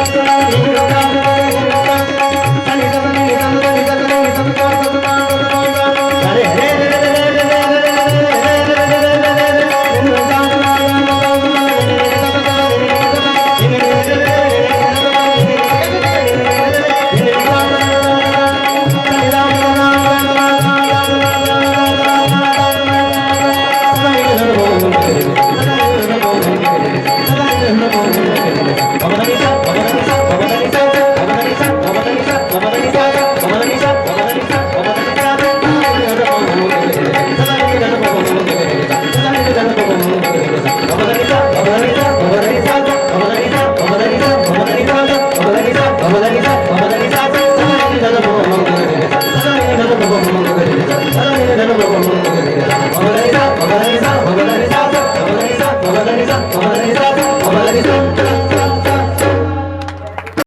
¡Gracias! మొగలైన మొగలైన